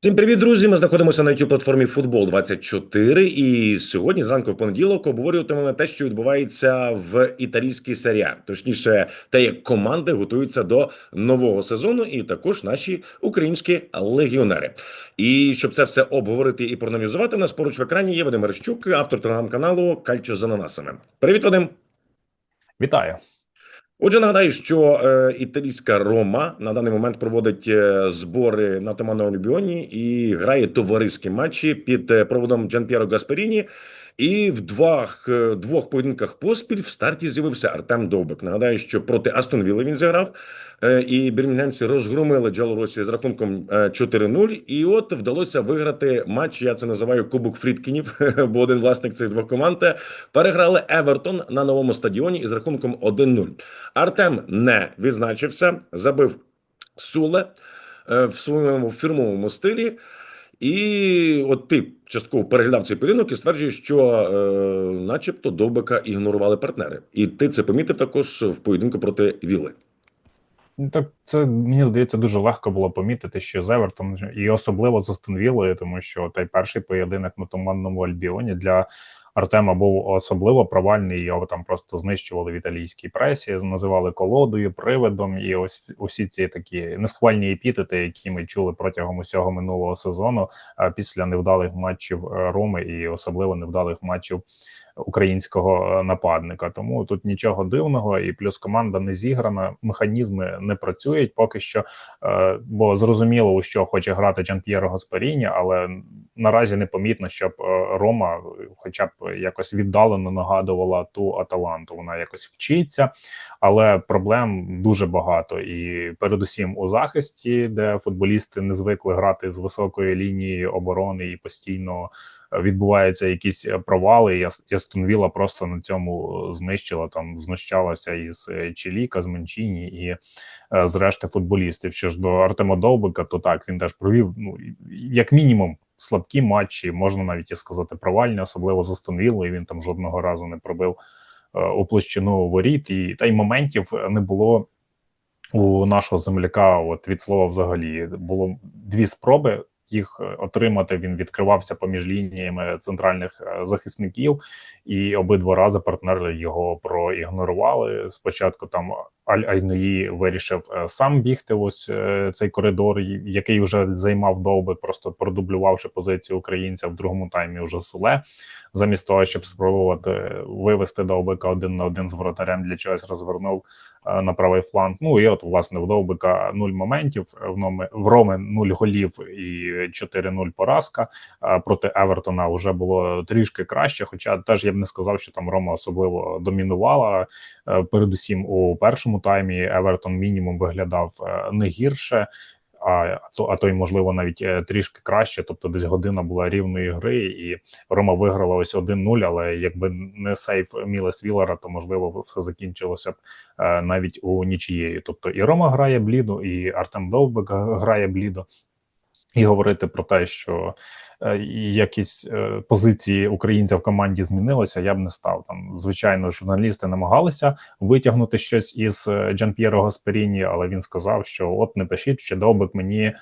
Всім привіт, друзі! Ми знаходимося на youtube платформі Футбол 24 І сьогодні, зранку в понеділок, обговорюватимемо те, що відбувається в італійській серія, точніше, те, як команди готуються до нового сезону, і також наші українські легіонери. І щоб це все обговорити і проаналізувати, нас поруч в екрані є Вадим Мерещук, автор телеграм-каналу Кальчо з ананасами. Привіт, Вадим! Вітаю. Отже, нагадаю, що е, італійська Рома на даний момент проводить е, збори на Томано Альбіоні і грає товариські матчі під проводом Джан П'єро Гасперіні. І в двох, е, двох поєдинках поспіль в старті з'явився Артем Довбик. Нагадаю, що проти Астон Вілли він зіграв, е, і бірмінгемці розгромили Джалоросі з рахунком е, 4-0. І от вдалося виграти матч. Я це називаю Кубок Фрідкінів, бо один власник цих двох команд е, переграли Евертон на новому стадіоні із рахунком 1-0. Артем не відзначився, забив Суле е, в своєму фірмовому стилі. І от ти частково переглядав цей поєдинок і стверджуєш, що, е, начебто, Довбика ігнорували партнери. І ти це помітив також в поєдинку проти Віли. Ну, Так це мені здається дуже легко було помітити, що з і особливо з Астон Віллою, тому що той перший поєдинок на туманному Альбіоні для Артема був особливо провальний. Його там просто знищували в італійській пресі, називали колодою, привидом, і ось усі ці такі несхвальні епітети, які ми чули протягом усього минулого сезону, після невдалих матчів е, Роми і особливо невдалих матчів українського е, нападника. Тому тут нічого дивного, і плюс команда не зіграна, механізми не працюють поки що. Е, бо зрозуміло, у що хоче грати Джан П'єро Гасперіні, але наразі не помітно, щоб е, Рома, хоча б якось віддалено нагадувала ту Аталанту. Вона якось вчиться, але проблем дуже багато. І передусім у захисті, де футболісти не звикли грати з високої лінії оборони і постійно відбуваються якісь провали. І Астон просто на цьому знищила там, знущалася із Челіка, з Менчині і е, з футболістів. Що ж до Артема Довбика, то так він теж провів ну як мінімум. Слабкі матчі, можна навіть і сказати, провальні, особливо за Астон Віллою, Він там жодного разу не пробив е, у площину воріт, і та й моментів не було у нашого земляка. От від слова, взагалі, було дві спроби їх отримати. Він відкривався поміж лініями центральних е, захисників, і обидва рази партнери його проігнорували. Спочатку там Аль Айнуї вирішив е, сам бігти. Ось е, цей коридор, який вже займав довби, просто продублювавши позицію українця в другому таймі. Уже суле, замість того, щоб спробувати вивести довбика один на один з воротарем, для чогось розвернув е, на правий фланг. Ну і от власне в довбика нуль моментів. В номи в Роми нуль голів і 4-0 поразка. Проти Евертона вже було трішки краще. Хоча теж я б не сказав, що там Рома особливо домінувала. Передусім у першому таймі Евертон мінімум виглядав е, не гірше. А то, а то й можливо навіть е, трішки краще. Тобто, десь година була рівної гри, і Рома виграла ось 1-0, Але якби не сейф Мілес Віллера, то можливо все закінчилося б е, навіть у нічією. Тобто і Рома грає блідо, і Артем Довбик грає блідо, і говорити про те, що якісь е, позиції українця в команді змінилися, я б не став там. Звичайно, журналісти намагалися витягнути щось із е, Джан П'єро Гасперіні, але він сказав, що от не пишіть, що довбик мені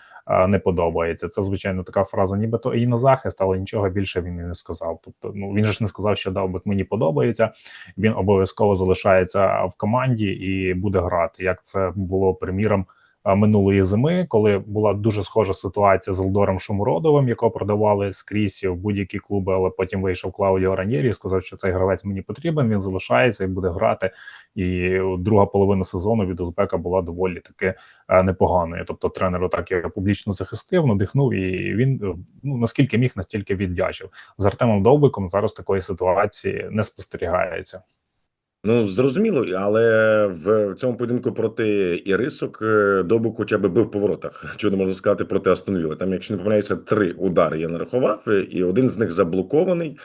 не подобається. Це звичайно така фраза, нібито і на захист, але нічого більше він і не сказав. Тобто, ну він ж не сказав, що довбик мені подобається. Він обов'язково залишається в команді і буде грати. Як це було приміром минулої зими, коли була дуже схожа ситуація з Елдором Шумуродовим, якого продавали скрізь в будь-які клуби, але потім вийшов Клаудіо Ранєрі і сказав, що цей гравець мені потрібен. Він залишається і буде грати. І друга половина сезону від Узбека була доволі таки непоганою. Тобто, тренер так його публічно захистив, надихнув, і він ну наскільки міг, настільки віддячив з Артемом Довбиком. Зараз такої ситуації не спостерігається. Ну зрозуміло, але в цьому поєдинку проти Ірисок е, Добук хоча б бив по воротах. Чого не можна сказати проти Астонвіли. Там, якщо не помиляюся, три удари я нарахував, е, і один з них заблокований.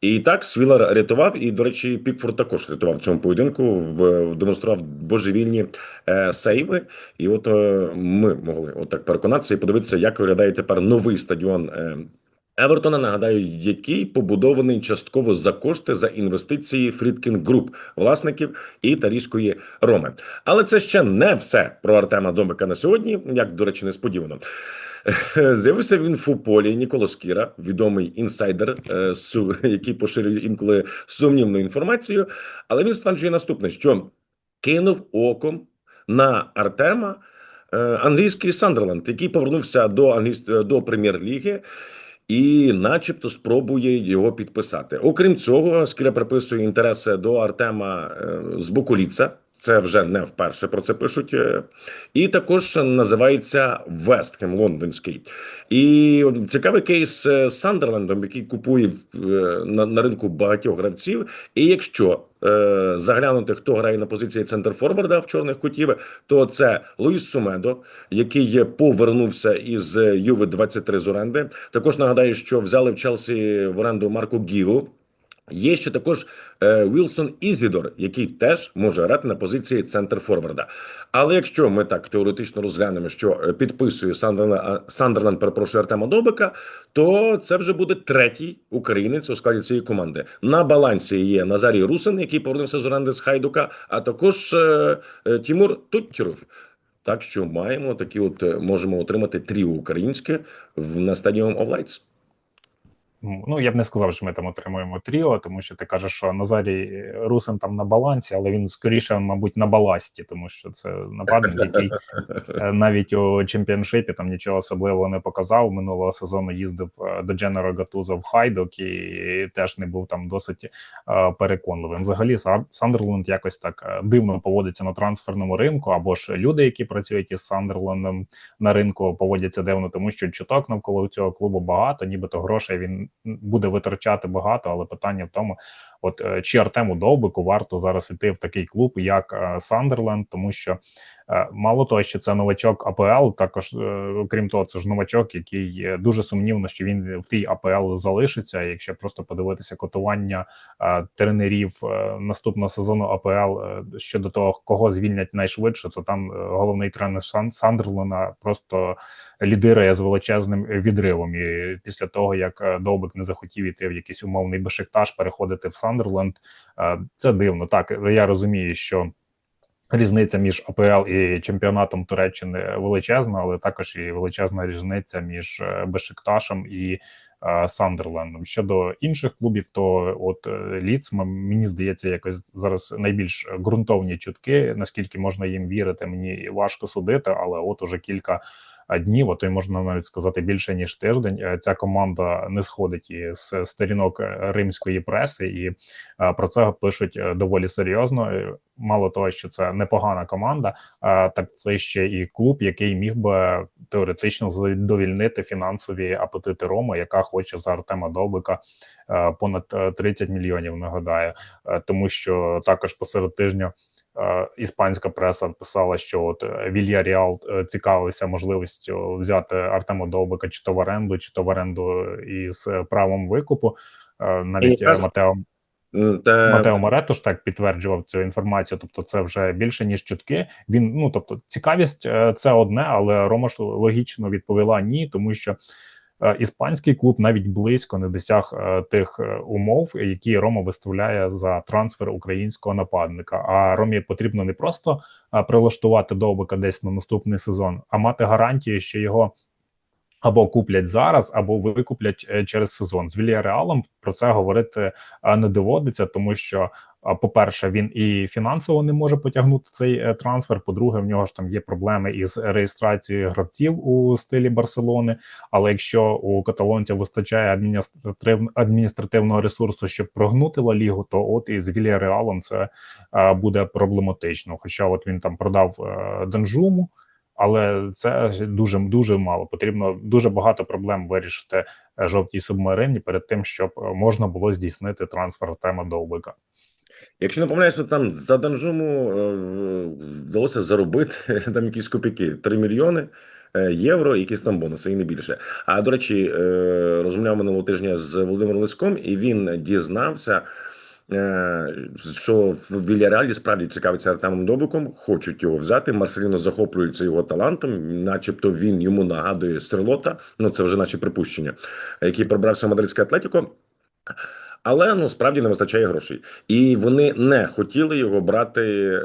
І так Свілар рятував. І, до речі, Пікфорд також рятував в цьому поєдинку, демонстрував божевільні е, сейви. І от е, ми могли отак переконатися і подивитися, як виглядає тепер новий стадіон. Е, Евертона нагадаю, який побудований частково за кошти за інвестиції Фрідкін Груп, власників італійської Роми. Але це ще не все про Артема Домика на сьогодні, як до речі, несподівано. З'явився він в футболі Ніколас Кіра, відомий інсайдер, е, який поширює інколи сумнівну інформацію. Але він стверджує наступне: що кинув оком на Артема е, англійський Сандерленд, який повернувся до до прем'єр-ліги. І, начебто, спробує його підписати. Окрім цього, Скіля приписує інтереси до Артема е, з боку ліца. Це вже не вперше про це пишуть. е. І також називається Вестхем лондонський. І цікавий кейс з Сандерлендом, який купує е, на, на ринку багатьох гравців. І якщо е, заглянути, хто грає на позиції центр форварда в чорних кутів, то це Луїс Сумедо, який повернувся із Юви 23 з оренди. Також нагадаю, що взяли в Челсі в оренду Марко Гіру. Є ще також е, Вілсон Ізідор, який теж може грати на позиції центр форварда. Але якщо ми так теоретично розглянемо, що е, підписує Сандерленд, а, Сандерленд, перепрошую Артема Добика, то це вже буде третій українець у складі цієї команди. На балансі є Назарій Русин, який повернувся з оренди з Хайдука, а також е, е, Тімур Туттєров. Так що маємо такі, от е, можемо отримати тріо українське в на of Lights. Ну, я б не сказав, що ми там отримуємо тріо, тому що ти кажеш, що Назарій Русин там на балансі, але він скоріше, мабуть, на баласті, тому що це нападник, який е, навіть у чемпіоншипі там нічого особливого не показав. Минулого сезону їздив е, до Дженера Гатуза в Хайдок і теж не був там досить е, переконливим. Взагалі, Са- Сандерленд якось так е, дивно поводиться на трансферному ринку, або ж люди, які працюють із Сандерлендом на ринку, поводяться дивно, тому що чуток навколо цього клубу багато, нібито грошей він буде витрачати багато, але питання в тому, от е, чи Артему Довбику варто зараз іти в такий клуб, як Сандерленд, тому що мало того, що це новачок АПЛ, також е, окрім того, це ж новачок, який е, дуже сумнівно, що він в тій АПЛ залишиться. Якщо просто подивитися котування е, тренерів е, наступного сезону АПЛ е, щодо того, кого звільнять найшвидше, то там е, головний тренер Сандерлена просто лідирує з величезним відривом. І після того, як е, Довбик не захотів іти в якийсь умовний Бешикташ, переходити в Сандерленд, е, це дивно. Так я розумію, що. Різниця між АПЛ і чемпіонатом Туреччини величезна, але також і величезна різниця між е, Бешикташем і е, Сандерлендом. Щодо інших клубів, то от е, Ліц, мені здається, якось зараз найбільш ґрунтовні чутки. Наскільки можна їм вірити, мені важко судити, але от уже кілька днів, а то й можна навіть сказати більше ніж тиждень. е, Ця команда не сходить із сторінок е, римської преси, і е, про це пишуть доволі серйозно. Мало того, що це непогана команда, так це ще і клуб, який міг би теоретично задовільнити фінансові апетити Роми, яка хоче за Артема Довбика понад е, 30 мільйонів. Нагадаю, тому що також посеред тижня. Е, Іспанська преса писала, що от е, Вільяріал е, цікавився можливістю взяти Артема Довбика чи то в оренду, чи то в оренду із правом викупу. Навіть Матео Та Матео Моретош так підтверджував цю інформацію. Тобто, це вже більше ніж чутки. Він ну тобто, цікавість це одне, але Рома ж логічно відповіла ні, тому що іспанський клуб навіть близько не досяг е, тих е, умов, які Рома виставляє за трансфер українського нападника. А Ромі потрібно не просто е, прилаштувати довбика десь на наступний сезон, а мати гарантію, що його. Або куплять зараз, або викуплять е, через сезон. З Вільяреалом про це говорити е, не доводиться, тому що, по-перше, він і фінансово не може потягнути цей е, трансфер. По-друге, в нього ж там є проблеми із реєстрацією гравців у стилі Барселони. Але якщо у каталонців вистачає адміністратив... адміністративного ресурсу, щоб прогнути Ла Лігу, то от із Вільяреалом це е, буде проблематично. Хоча от він там продав е, Данжуму. Але це дуже дуже мало. Потрібно дуже багато проблем вирішити жовтій субмарині перед тим, щоб можна було здійснити трансфер тема Довбика. Якщо не помиляюсь, то там за Данжуму е, вдалося заробити там якісь копійки 3 мільйони е, євро, якісь там бонуси, і не більше. А до речі, е, розмовляв минулого тижня з Володимиром Лиском, і він дізнався. Що в Вільяреалі справді цікавиться Артемом Добиком, хочуть його взяти. Марселіно захоплюється його талантом, начебто він йому нагадує Серлота. Ну це вже наші припущення, який пробрався в мадридське Атлетіко. Але ну справді не вистачає грошей, і вони не хотіли його брати е,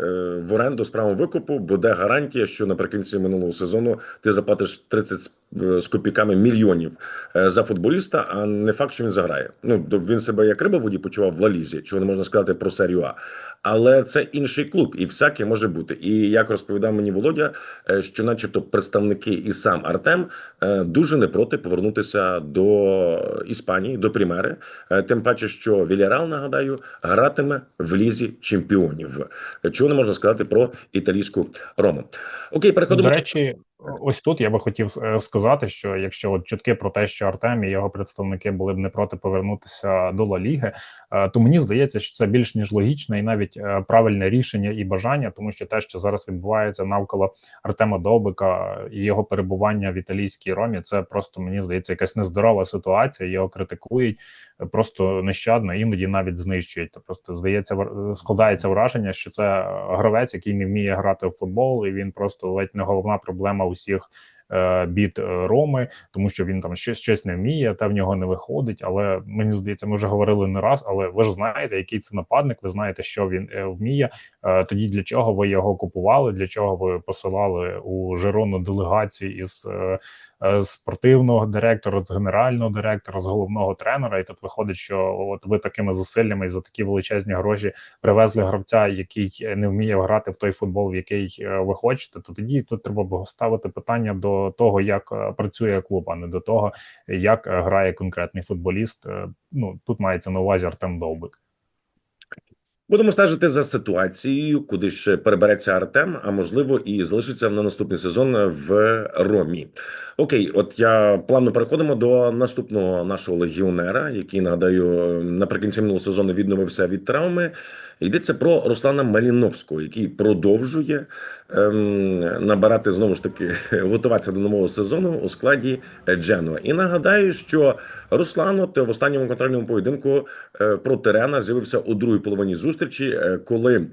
в оренду з правом викупу, бо де гарантія, що наприкінці минулого сезону ти заплатиш 30 е, з копійками мільйонів е, за футболіста, а не факт, що він заграє. Ну він себе як риба в воді почував в Лалізі, чого не можна сказати про серію А. Але це інший клуб, і всяке може бути. І як розповідав мені Володя, що, начебто, представники і сам Артем дуже не проти повернутися до Іспанії, до Примери. Тим паче, що Вільярал, нагадаю, гратиме в лізі чемпіонів. Чого не можна сказати про італійську Рому. Окей, переходимо. До речі, ось тут я би хотів е, сказати, що якщо от чутки про те, що Артем і його представники були б не проти повернутися до Ла Ліги, е, то мені здається, що це більш ніж логічне і навіть е, правильне рішення і бажання, тому що те, що зараз відбувається навколо Артема Довбика і його перебування в італійській ромі, це просто мені здається якась нездорова ситуація. Його критикують просто нещадно, іноді навіть знищують. То просто здається, складається враження, що це гравець, який не вміє грати в футбол, і він просто ледь не головна проблема усіх. Е, Бід е, Роми, тому що він там щось щось не вміє, та в нього не виходить. Але мені здається, ми вже говорили не раз. Але ви ж знаєте, який це нападник, ви знаєте, що він е, вміє. Тоді для чого ви його купували? Для чого ви посилали у Жирону делегації із спортивного директора, з генерального директора, з головного тренера? І тут виходить, що от ви такими зусиллями і за такі величезні гроші привезли гравця, який не вміє грати в той футбол, в який ви хочете. То тоді тут треба ставити питання до того, як е, працює клуб, а не до того, як е, грає конкретний футболіст. Е, Ну тут мається на увазі Артем Довбик. Будемо стежити за ситуацією, куди ще перебереться Артем, а можливо і залишиться на наступний сезон в Ромі. Окей, от я плавно переходимо до наступного нашого легіонера, який нагадаю наприкінці минулого сезону відновився від травми. Йдеться про Руслана Маліновського, який продовжує ем, набирати знову ж таки готуватися до нового сезону у складі Дженуа. І нагадаю, що Руслан от в останньому контрольному поєдинку е, проти Рена з'явився у другій половині зустрічі, е, коли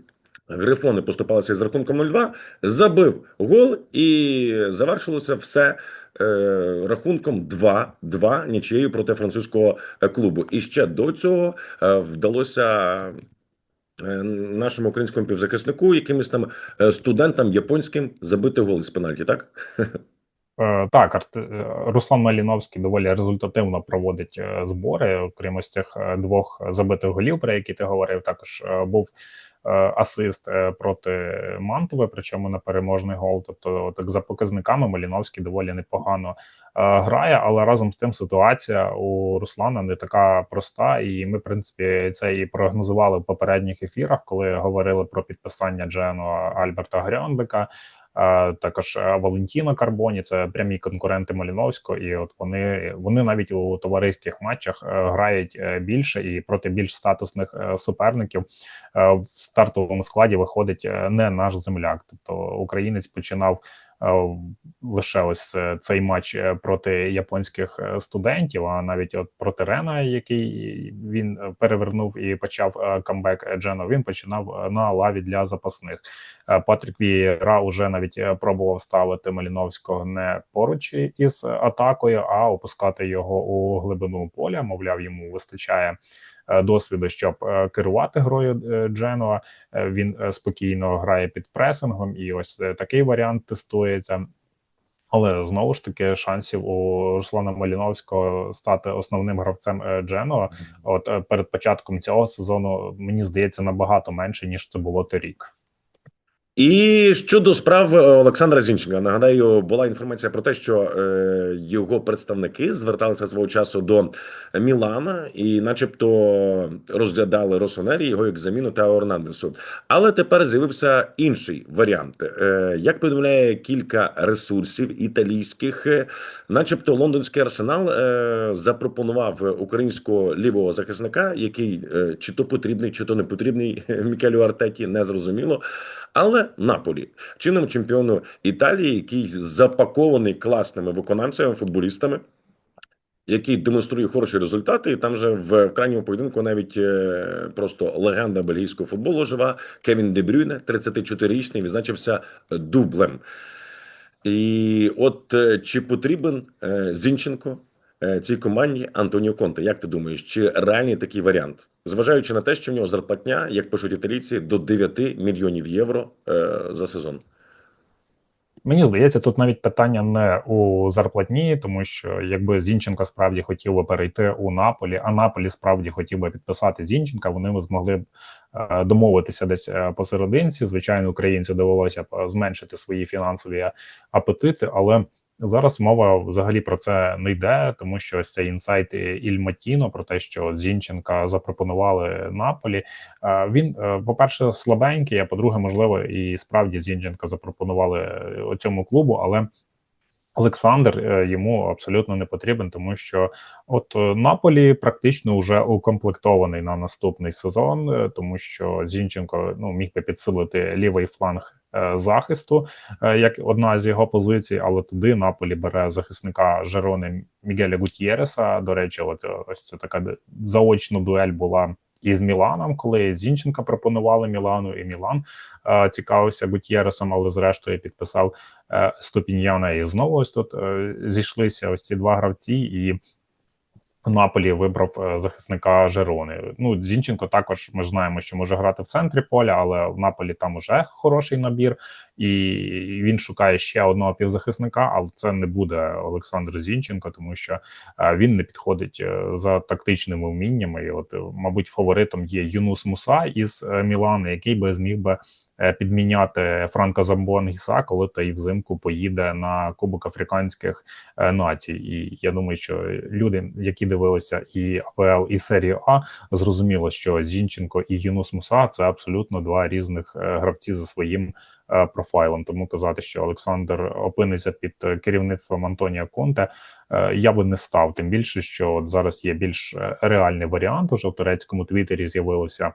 грифони поступалися з рахунком 0-2, забив гол і завершилося все. е, Рахунком 2-2 нічиєю проти французького клубу. І ще до цього вдалося нашому українському півзахиснику, якимось там е, студентам японським забити гол із пенальті, так? Е, Так, е, Руслан Маліновський доволі результативно проводить е, збори. Окрім ось цих е, двох забитих голів, про які ти говорив, також е, був е, асист е, проти Мантове, причому на переможний гол. Тобто, так за показниками Маліновський доволі непогано е, грає, але разом з тим ситуація у Руслана не така проста, і ми, в принципі, це і прогнозували в попередніх ефірах, коли говорили про підписання Джену Альберта Грьонбека. Е, також е, Валентіно Карбоні, це прямі конкуренти Маліновського, і от вони вони навіть у товариських матчах е, грають більше і проти більш статусних суперників в стартовому складі виходить не наш земляк. Тобто українець починав лише ось е, цей матч е, проти японських е, студентів, а навіть от проти Рена, який він е, перевернув і почав е, камбек Джено, він починав е, на лаві для запасних. Е, Патрік Вієра уже навіть е, пробував ставити Маліновського не поруч із атакою, а опускати його у глибину поля. Мовляв, йому вистачає е, досвіду, щоб е, керувати грою е, Дженуа. Е, Він е, спокійно грає під пресингом, і ось е, такий варіант тестується. Але знову ж таки шансів у Руслана Маліновського стати основним гравцем е, Дженуа. От е, перед початком цього сезону мені здається набагато менше ніж це було торік. І щодо справ Олександра Зінченка, нагадаю, була інформація про те, що е, його представники зверталися свого часу до Мілана і, начебто, розглядали Росонері його як заміну Тео Орнандесу. Але тепер з'явився інший варіант. Е, як повідомляє кілька ресурсів італійських, е, начебто, лондонський арсенал запропонував українського лівого захисника, який чи то потрібний, чи то не потрібний Мікелю Артеті, не зрозуміло. Але Наполі, чинному чемпіону Італії, який запакований класними виконавцями, футболістами, який демонструє хороші результати. І там же в, крайньому поєдинку навіть е, просто легенда бельгійського футболу жива Кевін Дебрюйне, 34-річний, відзначився дублем. І от е, чи потрібен е, Зінченко е, цій команді Антоніо Конте? Як ти думаєш, чи реальний такий варіант? Зважаючи на те, що в нього зарплатня, як пишуть італійці, до 9 мільйонів євро е, за сезон. Мені здається, тут навіть питання не у зарплатні, тому що якби Зінченко справді хотів би перейти у Наполі, а Наполі справді хотів би підписати Зінченка, вони б змогли б е, домовитися десь е, посерединці. Звичайно, українцю довелося б е, зменшити свої фінансові апетити, але зараз мова взагалі про це не йде, тому що ось цей інсайт Іль Матіно про те, що Зінченка запропонували Наполі. Е, Він, е, по-перше, слабенький, а по-друге, можливо, і справді Зінченка запропонували е, цьому клубу, але Олександр йому абсолютно не потрібен, тому що от Наполі практично вже укомплектований на наступний сезон, тому що Зінченко ну міг би підсилити лівий фланг захисту е, як одна з його позицій, але туди Наполі бере захисника Жерони Мігеля Гутьєреса. До речі, от е, ось це така заочна дуель була із Міланом, коли Зінченка пропонували Мілану, і Мілан е, цікавився Гутьєресом, але зрештою підписав е, Стопіньяна. І знову ось тут е, зійшлися ось ці два гравці, і Наполі вибрав е, захисника Жерони. Ну Зінченко також ми знаємо, що може грати в центрі поля, але в Наполі там уже хороший набір, і він шукає ще одного півзахисника, але це не буде Олександр Зінченко, тому що е, він не підходить е, за тактичними вміннями. І от, мабуть, фаворитом є Юнус Муса із Мілана, який би зміг би підміняти Франка Замбоангіса, коли той взимку поїде на Кубок Африканських е, націй. І я думаю, що люди, які дивилися і АПЛ, і серію А, зрозуміло, що Зінченко і Юнус Муса це абсолютно два різних е, гравці за своїм е, профайлом. Тому казати, що Олександр опиниться під е, керівництвом Антонія Конте, е, я би не став. Тим більше, що от зараз є більш е, реальний варіант. Уже в турецькому твіттері з'явилося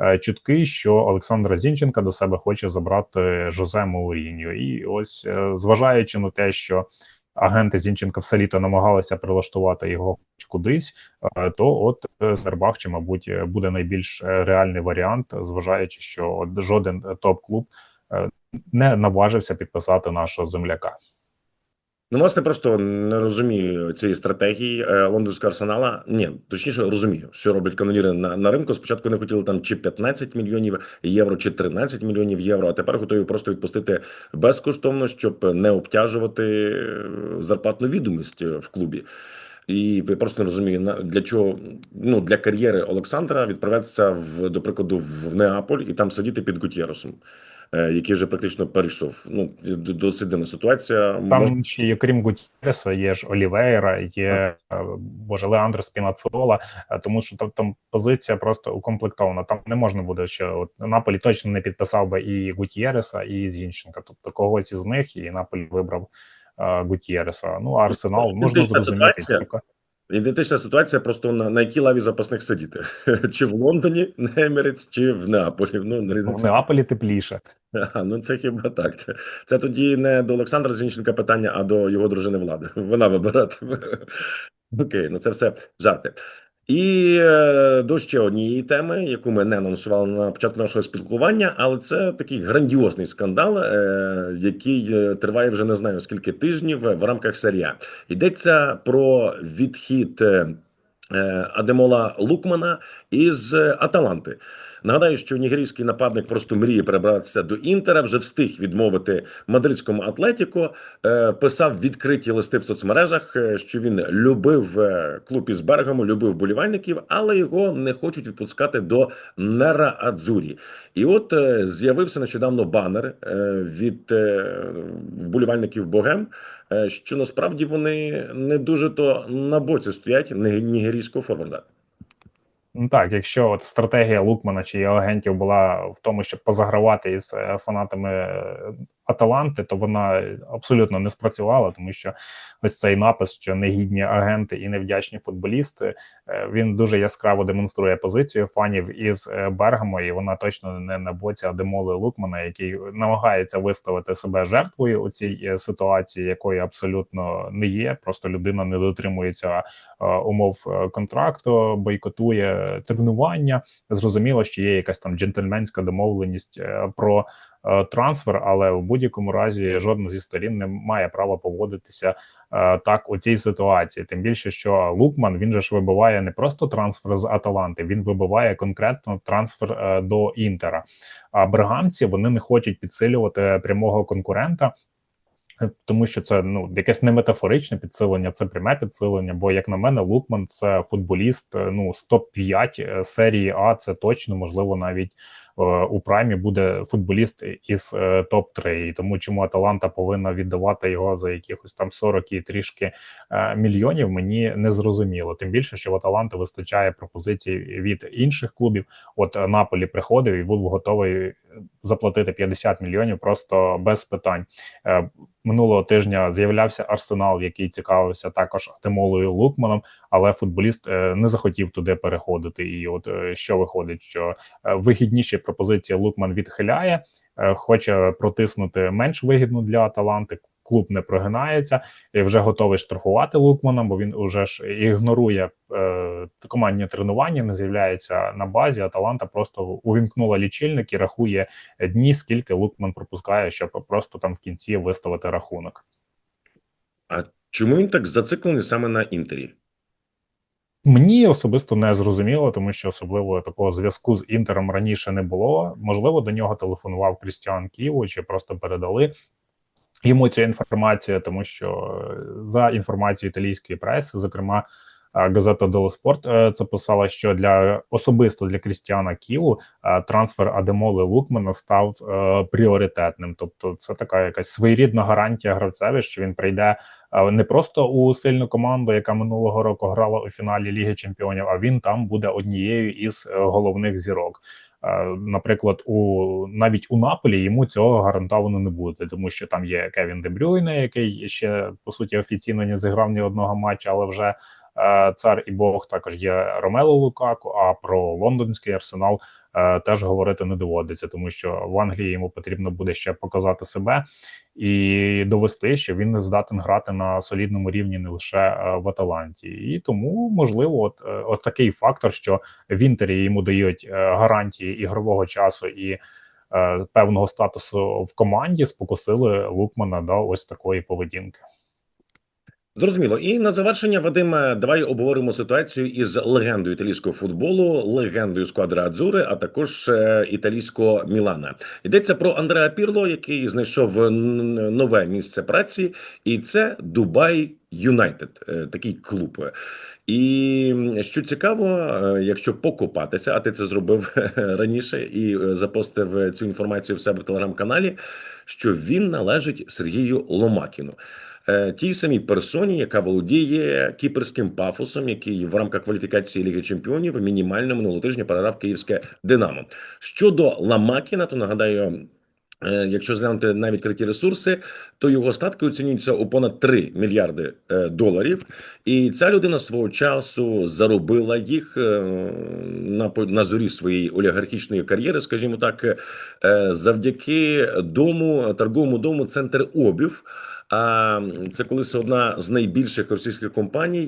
е, чутки, що Олександра Зінченка до себе хоче забрати Жозе Мауріньо. І ось е, зважаючи на те, що агенти Зінченка все літо намагалися прилаштувати його кудись, е, то от е, Сербахче, мабуть, е, буде найбільш е, реальний варіант, зважаючи, що жоден е, топ-клуб е, не наважився підписати нашого земляка. Ну, власне, просто не розумію цієї стратегії е, лондонського арсенала. Ні, точніше розумію, що роблять каноніри на, на ринку. Спочатку не хотіли там чи 15 мільйонів євро, чи 13 мільйонів євро, а тепер готові просто відпустити безкоштовно, щоб не обтяжувати е, зарплатну відомість е, в клубі. І просто не розумію, для чого ну для кар'єри Олександра відправлятися в до прикладу в Неаполь і там сидіти під Гутєросом, який вже практично перейшов. Ну досить дивна ситуація. Там Мож- ще є крім Гутєреса, є ж Олівейра, є е, боже Леандро Спінацола, е, тому що там, там позиція просто укомплектована. Там не можна буде ще от Наполі точно не підписав би і Гутєреса, і Зінченка. Тобто когось із них, і Наполі вибрав е, Гутєреса. Ну а Арсенал можна зрозуміти. Ідентична ситуація, просто на, на якій лаві запасних сидіти, чи в Лондоні, на Емірець, чи в Неаполі. Ну В. Неаполі тепліше. А, ну це хіба так. Це, це тоді не до Олександра Зінченка питання, а до його дружини влади. Вона вибиратиме. Окей, ну це все жарти. І е, до ще однієї теми, яку ми не анонсували на початку нашого спілкування, але це такий грандіозний скандал, е, який е, триває вже не знаю скільки тижнів в рамках серія. Йдеться про відхід Адемола Лукмана із Аталанти. Нагадаю, що нігерійський нападник просто мріє перебратися до Інтера. Вже встиг відмовити мадридському Атлетіко. Е, писав відкриті листи в соцмережах, е, що він любив е, клуб із Бергаму, любив болівальників, але його не хочуть відпускати до Нера Адзурі. І от з'явився нещодавно банер від вболівальників Богем, що насправді вони не дуже то на боці стоять ні- нігерійського форварда. Ну так, якщо от стратегія Лукмана чи його агентів була в тому, щоб позагравати із е, фанатами е, Аталанти, то вона абсолютно не спрацювала, тому що ось цей напис, що негідні агенти і невдячні футболісти, е, він дуже яскраво демонструє позицію фанів із е, Бергамо, і вона точно не на боці Адемоли Лукмана, який намагається виставити себе жертвою у цій е, ситуації, якої абсолютно не є. Просто людина не дотримується умов контракту, бойкотує тренування. Зрозуміло, що є якась там джентльменська домовленість про трансфер, але в будь-якому разі жодна зі сторін не має права поводитися е, так у цій ситуації. Тим більше, що Лукман він же ж вибиває не просто трансфер з Аталанти, він вибиває конкретно трансфер е, до Інтера. А бригамці вони не хочуть підсилювати прямого конкурента. Е, тому що це ну якесь не метафоричне підсилення, це пряме підсилення. Бо, як на мене, Лукман це футболіст. е, Ну з топ-5 серії А. Це точно можливо навіть е, у праймі буде футболіст із е, топ-3. І тому чому Аталанта повинна віддавати його за якихось там 40 і трішки е, мільйонів, мені не зрозуміло. Тим більше, що в Аталанти вистачає пропозицій від інших клубів. От е, Наполі приходив і був готовий заплатити 50 мільйонів просто без питань. Е, Минулого тижня з'являвся арсенал, який цікавився також Атемолою Лукманом, але футболіст е, не захотів туди переходити. І от е, що виходить, що е, вигідніші пропозиції Лукман відхиляє, хоче протиснути менш вигідну для Аталанти. Клуб не прогинається і вже готовий штрафувати Лукмана, бо він уже ж ігнорує е, командні тренування, не з'являється на базі. Аталанта просто увімкнула лічильник і рахує дні, скільки Лукман пропускає, щоб просто там в кінці виставити рахунок. А чому він так зациклений саме на інтері? Мені особисто не зрозуміло, тому що особливо такого зв'язку з інтером раніше не було. Можливо, до нього телефонував Крістіан Ківо чи просто передали йому цю інформацію, тому що е, за інформацією італійської преси, зокрема. Газета Дело Спорт е, це писала, що для особисто для Крістіана Ківу е, трансфер Адемоли Лукмана став е, пріоритетним. Тобто, це така якась своєрідна гарантія гравцеві, що він прийде не просто у сильну команду, яка минулого року грала у фіналі Ліги Чемпіонів, а він там буде однією із головних зірок. Наприклад, у навіть у Наполі йому цього гарантовано не буде, тому що там є Кевін Дебрюйне, який ще по суті офіційно не зіграв ні одного матча, але вже цар і Бог також є Ромело Лукаку. А про лондонський арсенал е, теж говорити не доводиться, тому що в Англії йому потрібно буде ще показати себе і довести, що він здатен грати на солідному рівні не лише е, в Аталанті. І тому можливо, от, е, от такий фактор, що в інтері йому дають е, гарантії ігрового часу і е, певного статусу в команді, спокусили Лукмана до ось такої поведінки. Зрозуміло. І на завершення, Вадиме, давай обговоримо ситуацію із легендою італійського футболу, легендою сквадри Адзури, а також е, італійського Мілана. Йдеться про Андреа Пірло, який знайшов нове місце праці, і це Дубай Юнайтед, е, такий клуб. І що цікаво, е, якщо покопатися, а ти це зробив раніше і запостив цю інформацію в себе в телеграм-каналі, що він належить Сергію Ломакіну. Е, Тій самій персоні, яка володіє кіперським пафосом, який в рамках кваліфікації Ліги Чемпіонів мінімально минулого тижня переграв київське Динамо. Щодо Ламакіна, то нагадаю. е, Якщо зглянути на відкриті ресурси, то його статки оцінюються у понад 3 мільярди е, доларів, і ця людина свого часу заробила їх на на зорі своєї олігархічної кар'єри, скажімо так, завдяки дому торговому дому Центр Обів. А це колись одна з найбільших російських компаній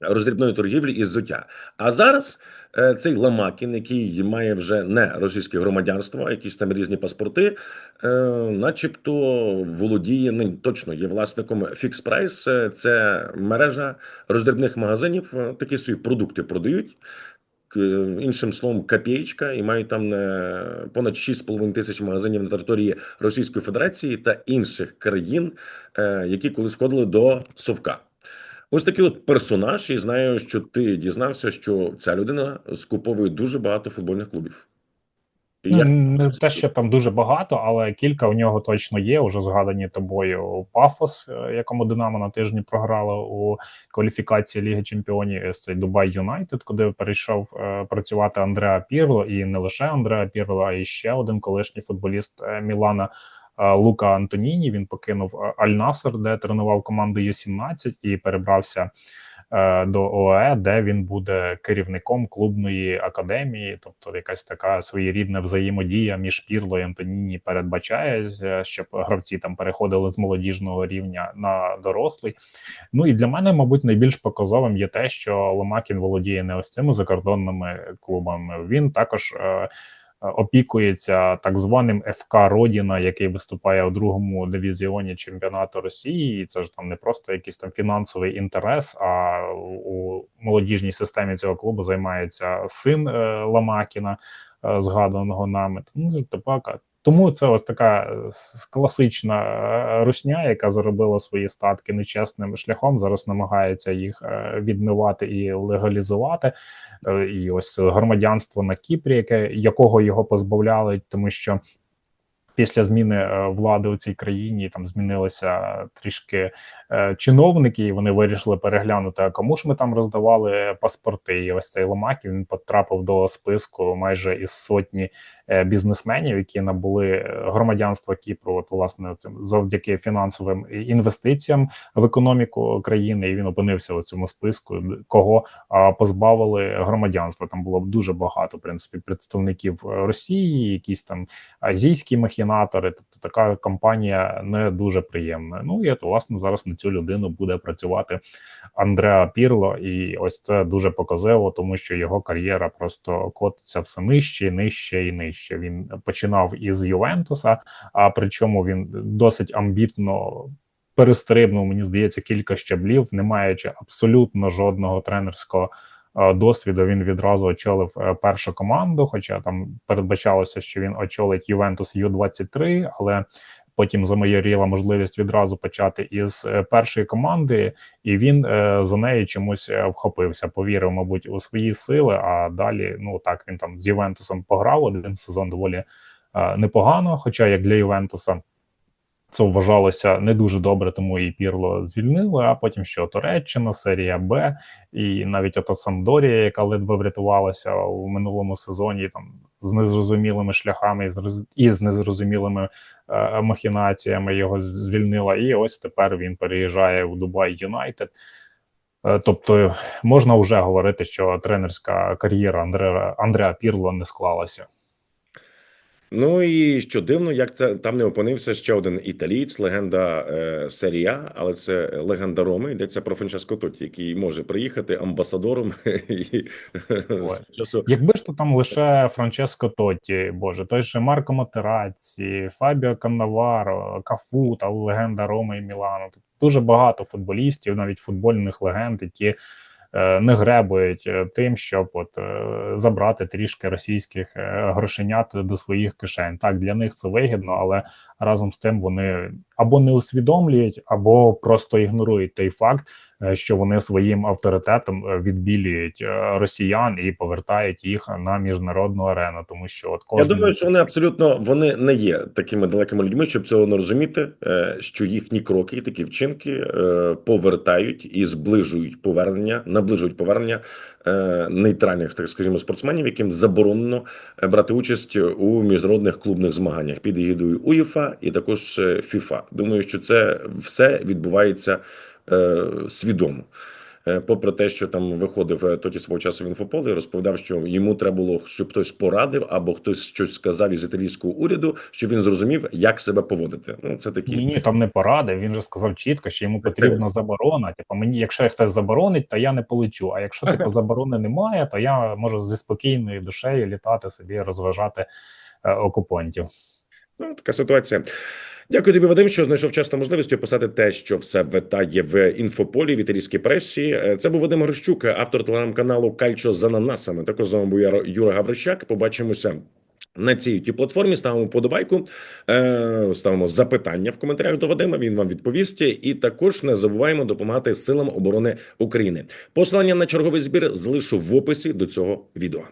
роздрібної торгівлі із взуття. А зараз е, цей Ламакін, який має вже не російське громадянство, а якісь там різні паспорти, е, начебто володіє не точно є власником Fix Price. Е, Це мережа роздрібних магазинів. Такі свої продукти продають. Іншим словом, копієчка, і мають там е, понад 6,5 тисяч магазинів на території Російської Федерації та інших країн, е, які колись входили до Совка. Ось такий от персонаж, і знаю, що ти дізнався, що ця людина скуповує дуже багато футбольних клубів. І не те, що там дуже багато, але кілька у нього точно є. Уже згадані тобою Пафос, е, якому Динамо на тижні програло у кваліфікації Ліги Чемпіонів. Цей Дубай Юнайтед, куди перейшов е, працювати Андреа Пірло, і не лише Андреа Пірло, а й ще один колишній футболіст е, Мілана. Лука Антоніні він покинув е, Аль Насер, де тренував команду Ю-17 і перебрався до ОАЕ, де він буде керівником клубної академії, тобто якась така своєрідна взаємодія між Пірло і Антоніні передбачає, е, щоб гравці там переходили з молодіжного рівня на дорослий. Ну і для мене, мабуть, найбільш показовим є те, що Ломакін володіє не ось цими закордонними клубами. Він також. Опікується так званим ФК Родіна, який виступає у другому дивізіоні чемпіонату Росії. І це ж там не просто якийсь там фінансовий інтерес. А у молодіжній системі цього клубу займається син е, Ламакіна, е, згаданого нами. Ж така Тому це ось така е, класична е, русня, яка заробила свої статки нечесним шляхом. Зараз намагається їх е, відмивати і легалізувати. І ось громадянство на Кіпрі, яке якого його позбавляли, тому що. Після зміни влади у цій країні там змінилися трішки чиновники, і вони вирішили переглянути, а кому ж ми там роздавали паспорти. І ось цей Ломаків він потрапив до списку майже із сотні бізнесменів, які набули е, громадянства Кіпру. От власне цим завдяки фінансовим інвестиціям в економіку країни. І він опинився у цьому списку, кого позбавили громадянства. Там було б дуже багато в принципі представників е, Росії, якісь там азійські махінатори. Тобто така кампанія не дуже приємна. Ну і от, власне зараз на цю людину буде працювати Андреа Пірло, і ось це дуже показово, тому що його кар'єра просто котиться все нижче, нижче і нижче. Він починав із Ювентуса, а причому він досить амбітно. Перестрибнув, мені здається, кілька щаблів, не маючи абсолютно жодного тренерського е, досвіду. Він відразу очолив е, першу команду. Хоча там передбачалося, що він очолить Ювентус Ю-23, але потім замайоріла можливість відразу почати із е, першої команди, і він е, за неї чомусь е, вхопився. Повірив, мабуть, у свої сили. А далі, ну так він там з Ювентусом пограв один сезон доволі е, непогано. Хоча як для Ювентуса. Це вважалося не дуже добре, тому і Пірло звільнили. А потім що Туреччина, серія Б, і навіть ото Самдорія, яка ледве врятувалася у минулому сезоні, там з незрозумілими шляхами і з роз- і з незрозумілими е, махінаціями його звільнила. І ось тепер він переїжджає у Дубай Юнайтед. Е, Тобто можна вже говорити, що тренерська кар'єра Андреа, Андреа Пірло не склалася. Ну і що дивно, як це там не опинився ще один італієць, легенда е, серії А, але це легенда Роми. Йдеться про Франческо Тоті, який може приїхати амбасадором і часу. Якби ж то там лише Франческо Тотті, боже, той же Марко Матерацці, Фабіо Каннаваро, Кафу та легенда Роми і Мілану. Дуже багато футболістів, навіть футбольних легенд, які не гребують е, тим, щоб от е, забрати трішки російських е, грошенят до своїх кишень. Так для них це вигідно, але разом з тим вони або не усвідомлюють, або просто ігнорують той факт, е, що вони своїм авторитетом е, відбілюють е, росіян і повертають їх на міжнародну арену, тому що от Я думаю, що вони абсолютно вони не є такими далекими людьми, щоб цього не розуміти, е, що їхні кроки і такі вчинки е, повертають і зближують повернення, наближують повернення е, нейтральних, так скажімо, спортсменів, яким заборонено е, брати участь у міжнародних клубних змаганнях під егідою УЄФА і також е, ФІФА. Думаю, що це все відбувається е, свідомо. Е, Попри те, що там виходив е, тоді свого часу в інфополе, і розповідав, що йому треба було, щоб хтось порадив або хтось щось сказав із італійського уряду, щоб він зрозумів, як себе поводити. Ну це такі ні, ні, там не поради. Він же сказав чітко, що йому потрібна заборона. Типу, мені, якщо хтось заборонить, то я не полечу. А якщо типу заборони немає, то я можу зі спокійною душею літати собі, розважати е, окупантів. Ну, така ситуація. Дякую тобі, Вадим, що знайшов час та можливість описати те, що все витає в інфополі в італійській пресі. Е, Це був Вадим Грищук, автор телеграм-каналу Кальчо з ананасами. Також з вами був Юра Гаврищак. Побачимося. На цій youtube платформі ставимо подобайку, е, ставимо запитання в коментарях до Вадима. Він вам відповість. І також не забуваємо допомагати силам оборони України. Посилання на черговий збір залишу в описі до цього відео.